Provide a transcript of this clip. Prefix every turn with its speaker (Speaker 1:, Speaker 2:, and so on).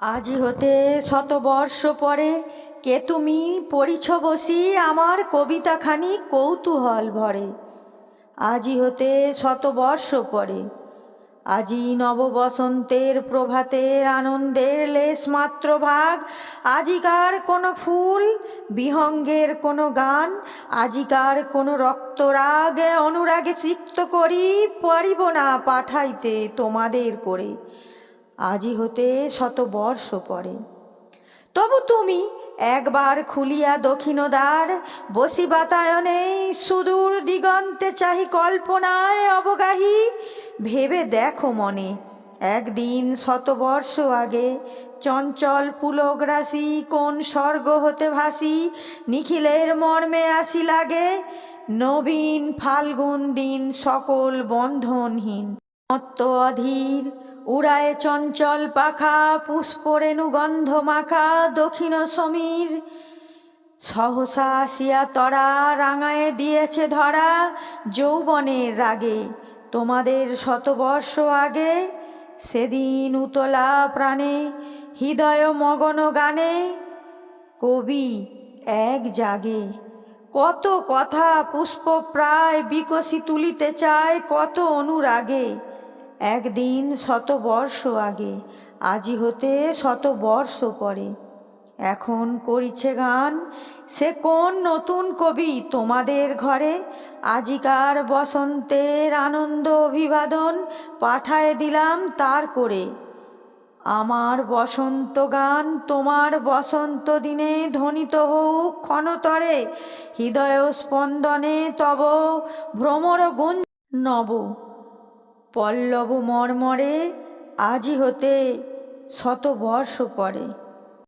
Speaker 1: আজি হতে শতবর্ষ পরে কে তুমি পরিছ বসি আমার কবিতাখানি কৌতূহল ভরে। আজি হতে শতবর্ষ পরে আজি নববসন্তের প্রভাতের আনন্দের লেশ মাত্র ভাগ। আজিকার কোনো ফুল, বিহঙ্গের কোনো গান, আজিকার কোনো রক্তরাগে অনুরাগে সিক্ত করি, পারিব না পাঠাইতে তোমাদের করে। আজি হতে শতবর্ষ পরে। তবু তুমি একবার খুলিয়া দক্ষিণ দ্বার বসি বাতায়নে সুদূর দিগন্তে চাহি কল্পনায় অবগাহী, ভেবে দেখো মনে, একদিন শতবর্ষ আগে চঞ্চল পুলগ্রাসী কোন স্বর্গ হতে ভাসি, নিখিলের মর্মে আসি লাগে, নবীন ফাল্গুন দিন সকল বন্ধনহীন, মত্ত অধীর উড়ায় চঞ্চল পাখা, পুষ্পরেণু গন্ধ মাখা দক্ষিণ সমীর। সহসা আসিয়া তরা রাঙায় দিয়েছে ধরা, যৌবনের রাগে। তোমাদের শতবর্ষ আগে, সেদিন উতলা প্রাণে, হৃদয় মগন গানে, কবি এক জাগে। কত কথা পুষ্প প্রায় বিকশি তুলিতে চায়, কত অনুরাগে। একদিন শতবর্ষ আগে, আজি হতে শতবর্ষ পরে। এখন করিছে গান, সে কোন নতুন কবি তোমাদের ঘরে? আজিকার বসন্তের আনন্দ অভিবাদন পাঠায় দিলাম তার করে। আমার বসন্ত গান তোমার বসন্ত দিনে ধ্বনিত হোক ক্ষণতরে, হৃদয় স্পন্দনে তব ভ্রমর গুণ নব। পল্লব মর্মরে আজি হতে শতবর্ষ পরে।